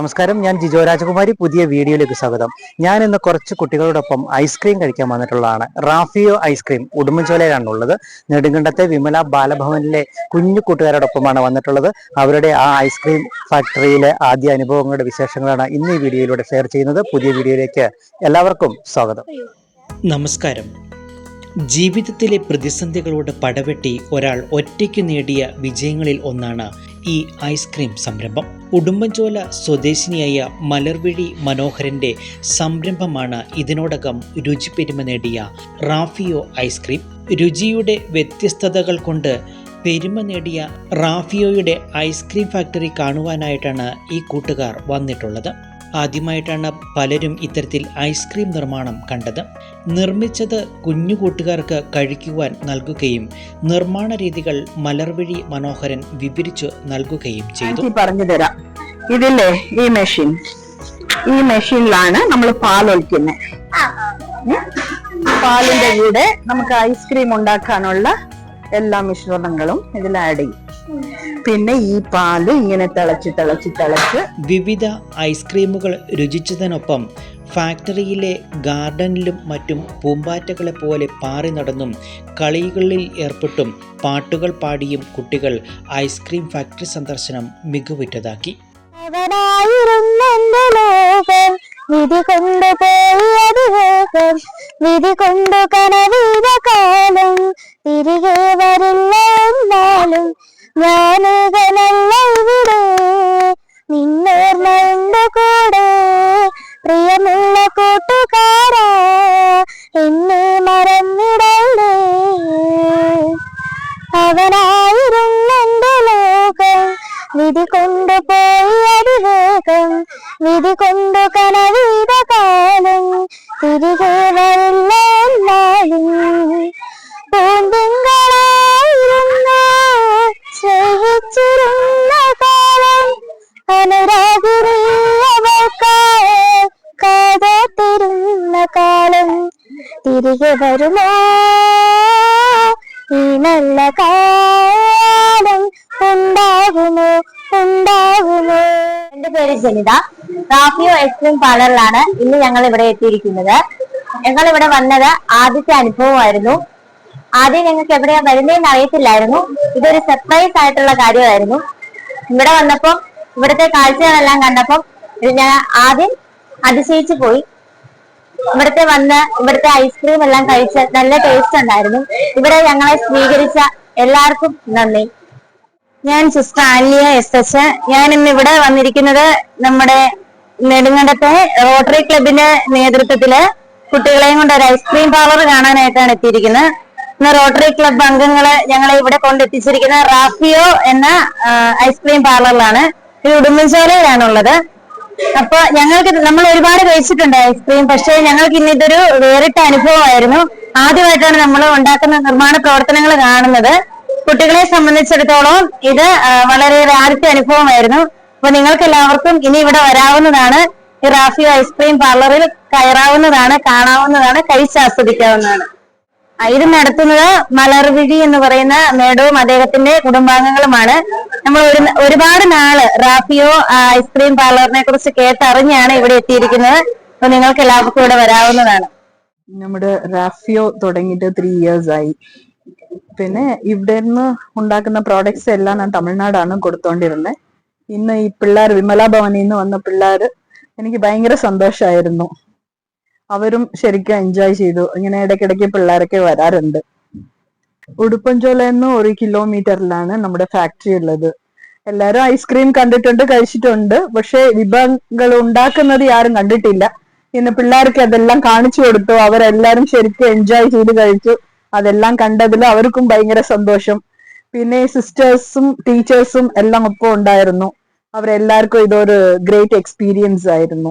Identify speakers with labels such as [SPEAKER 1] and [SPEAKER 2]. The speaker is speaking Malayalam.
[SPEAKER 1] നമസ്കാരം ഞാൻ ജിജോ രാജകുമാരി പുതിയ വീഡിയോയിലേക്ക് സ്വാഗതം. ഞാൻ ഇന്ന് കുറച്ച് കുട്ടികളോടൊപ്പം ഐസ്ക്രീം കഴിക്കാൻ വന്നിട്ടുള്ളതാണ്. റാഫിയോ ഐസ്ക്രീം ഉടുമ്പൻചോലയിലാണ് ഉള്ളത് നെടുങ്കണ്ടത്തെ വിമല ബാലഭവനിലെ കുഞ്ഞു കൂട്ടുകാരോടൊപ്പമാണ് വന്നിട്ടുള്ളത്. അവരുടെ ആ ഐസ്ക്രീം ഫാക്ടറിയിലെ ആദ്യ അനുഭവങ്ങളുടെ വിശേഷങ്ങളാണ് ഇന്ന് ഈ വീഡിയോയിലൂടെ ഷെയർ ചെയ്യുന്നത്. പുതിയ വീഡിയോയിലേക്ക് എല്ലാവർക്കും സ്വാഗതം.
[SPEAKER 2] നമസ്കാരം. ജീവിതത്തിലെ പ്രതിസന്ധികളോട് പടവെട്ടി ഒരാൾ ഒറ്റയ്ക്ക് നേടിയ വിജയങ്ങളിൽ ഒന്നാണ് ഈ ഐസ്ക്രീം സംരംഭം ഉടുമ്പൻചോല സ്വദേശിനിയായ മലർവിഴി മനോഹരന്റെ സംരംഭമാണ് ഇതിനോടകം രുചിപ്പെരുമ നേടിയ റാഫിയോ ഐസ്ക്രീം രുചിയുടെ വ്യത്യസ്തതകൾ കൊണ്ട് പെരുമ നേടിയ റാഫിയോയുടെ ഐസ്ക്രീം ഫാക്ടറി കാണുവാനായിട്ടാണ് ഈ കൂട്ടുകാർ വന്നിട്ടുള്ളത്. ആദ്യമായിട്ടാണ് പലരും ഇത്തരത്തിൽ ഐസ്ക്രീം നിർമ്മാണം കണ്ടത്. നിർമ്മിച്ചത് കുഞ്ഞു കൂട്ടുകാർക്ക് കഴിക്കുവാൻ നൽകുകയും നിർമ്മാണ രീതികൾ മലർവിഴി മനോഹരൻ വിവരിച്ചു നൽകുകയും ചെയ്തു.
[SPEAKER 3] പറഞ്ഞു തരാം. ഇതില്ലേ ഈ മെഷീൻ ഈ മെഷീനിലാണ് നമ്മൾ പാൽ ഒഴിക്കുന്നത് പാലിന്റെ കൂടെ നമുക്ക് ഐസ്ക്രീം ഉണ്ടാക്കാനുള്ള എല്ലാ മിശ്രണങ്ങളും ഇതിൽ ആഡ് ചെയ്യും. പിന്നെ ഈ പാൽ ഇങ്ങനെ തിളച്ച് തിളച്ച് തിളച്ച്.
[SPEAKER 2] വിവിധ ഐസ്ക്രീമുകൾ രുചിച്ചതിനൊപ്പം ഫാക്ടറിയിലെ ഗാർഡനിലും മറ്റും പൂമ്പാറ്റകളെ പോലെ പാറി നടന്നും കളികളിൽ ഏർപ്പെട്ടും പാട്ടുകൾ പാടിയും കുട്ടികൾ ഐസ്ക്രീം ഫാക്ടറി സന്ദർശനം മികവുറ്റതാക്കി.
[SPEAKER 4] വിധി കൊണ്ടു കനവീത എന്നാലും ഞാനുകനല്ല ഇവിടെ നിന്നോർമ്മയുണ്ട് കൂടെ. പ്രിയമുള്ള കൂട്ടുകാരാ എന്നെ മറന്നിടല്ലേ? അവനായിരുന്നെന്റെ ലോകം. വിധി കൊണ്ടു പോയി അതിവേഗം. വിധി കൊണ്ടു കനവീത കാലം തിരികെ തിരികെ വരുമോ? ഈ നല്ല കാലം ഉണ്ടാകുമോ ഉണ്ടാകുമോ എന്റെ പേര് ജനിത. റാഫിയോ ഐസ്ക്രീം പാർലറിലാണ് ഇന്ന് ഞങ്ങൾ ഇവിടെ എത്തിയിരിക്കുന്നത്. ഞങ്ങൾ ഇവിടെ വന്നത് ആദ്യത്തെ അനുഭവമായിരുന്നു. ആദ്യം ഞങ്ങൾക്ക് എവിടെയാ വരുന്നതെന്ന് അറിയത്തില്ലായിരുന്നു. ഇതൊരു സർപ്രൈസ് ആയിട്ടുള്ള കാര്യമായിരുന്നു. ഇവിടെ വന്നപ്പോൾ ഇവിടുത്തെ കാഴ്ചകളെല്ലാം കണ്ടപ്പം ഞാൻ ആദ്യം അതിശയിച്ചു പോയി. ഇവിടുത്തെ വന്ന് ഇവിടുത്തെ ഐസ്ക്രീം എല്ലാം കഴിച്ച നല്ല ടേസ്റ്റ് ഉണ്ടായിരുന്നു. ഇവിടെ ഞങ്ങളെ സ്വീകരിച്ച എല്ലാവർക്കും നന്ദി. ഞാൻ സിസ്റ്റർ ആലിയ എസ് എച്ച് ഞാൻ ഇന്ന് ഇവിടെ വന്നിരിക്കുന്നത് നമ്മുടെ നെടുങ്കണ്ടത്തെ റോട്ടറി ക്ലബിന്റെ നേതൃത്വത്തിൽ കുട്ടികളെയും കൊണ്ട് ഒരു ഐസ്ക്രീം പാർലർ കാണാനായിട്ടാണ് എത്തിയിരിക്കുന്നത്. ഇന്ന് റോട്ടറി ക്ലബ് അംഗങ്ങൾ ഞങ്ങളെ ഇവിടെ കൊണ്ടെത്തിച്ചിരിക്കുന്ന റാഫിയോ എന്ന ഐസ്ക്രീം പാർലറിലാണ് ഇത് ഉടുമ്പൻചോലയിലാണുള്ളത്. അപ്പൊ ഞങ്ങൾക്ക് നമ്മൾ ഒരുപാട് കഴിച്ചിട്ടുണ്ട് ഐസ്ക്രീം പക്ഷെ ഞങ്ങൾക്ക് ഇന്ന് ഇതൊരു വേറിട്ട അനുഭവമായിരുന്നു. ആദ്യമായിട്ടാണ് നമ്മൾ ഉണ്ടാക്കുന്ന നിർമ്മാണ പ്രവർത്തനങ്ങൾ കാണുന്നത്. കുട്ടികളെ സംബന്ധിച്ചിടത്തോളം ഇത് വളരെ ആദ്യത്തെ അനുഭവമായിരുന്നു. അപ്പൊ നിങ്ങൾക്ക് എല്ലാവർക്കും ഇനി ഇവിടെ വരാവുന്നതാണ്. ഈ റാഫി ഐസ്ക്രീം പാർലറിൽ കയറാവുന്നതാണ് കാണാവുന്നതാണ് കഴിച്ചാസ്വദിക്കാവുന്നതാണ് ഇത് നടത്തുന്നത് മലർവിഴി എന്ന് പറയുന്ന മേഡവും അദ്ദേഹത്തിന്റെ കുടുംബാംഗങ്ങളുമാണ്. നമ്മൾ ഒരു ഒരുപാട് നാൾ റാഫിയോ ഐസ്ക്രീം പാർലറിനെ കുറിച്ച് കേട്ടറിഞ്ഞാണ് ഇവിടെ എത്തിയിരിക്കുന്നത്. അപ്പൊ നിങ്ങൾക്ക് എല്ലാവർക്കും ഇവിടെ വരാവുന്നതാണ്.
[SPEAKER 3] നമ്മുടെ റാഫിയോ തുടങ്ങിയിട്ട് ത്രീ ഇയേഴ്സ് ആയി. പിന്നെ ഇവിടെ നിന്ന് ഉണ്ടാക്കുന്ന പ്രോഡക്ട്സ് എല്ലാം ഞാൻ തമിഴ്നാടാണ് കൊടുത്തോണ്ടിരുന്നത് ഇന്ന് ഈ പിള്ളേർ വിമല ഭവനിൽ നിന്ന് വന്ന പിള്ളേർ എനിക്ക് ഭയങ്കര സന്തോഷമായിരുന്നു അവരും ശരിക്കും എൻജോയ് ചെയ്തു. ഇങ്ങനെ ഇടയ്ക്കിടയ്ക്ക് പിള്ളേരൊക്കെ വരാറുണ്ട്. ഉടുപ്പൻചോലെന്ന് ഒരു കിലോമീറ്ററിലാണ് നമ്മുടെ ഫാക്ടറി ഉള്ളത്. എല്ലാരും ഐസ്ക്രീം കണ്ടിട്ടുണ്ട് കഴിച്ചിട്ടുണ്ട്. പക്ഷെ വിഭവങ്ങൾ ഉണ്ടാക്കുന്നത് ആരും കണ്ടിട്ടില്ല. പിന്നെ പിള്ളേർക്ക് അതെല്ലാം കാണിച്ചു കൊടുത്തു. അവരെല്ലാരും ശരിക്കും എൻജോയ് ചെയ്ത് കഴിച്ചു. അതെല്ലാം കണ്ടതിൽ അവർക്കും ഭയങ്കര സന്തോഷം. പിന്നെ സിസ്റ്റേഴ്സും ടീച്ചേഴ്സും എല്ലാം ഒപ്പം ഉണ്ടായിരുന്നു. അവരെല്ലാവർക്കും ഇതൊരു ഗ്രേറ്റ് എക്സ്പീരിയൻസ് ആയിരുന്നു.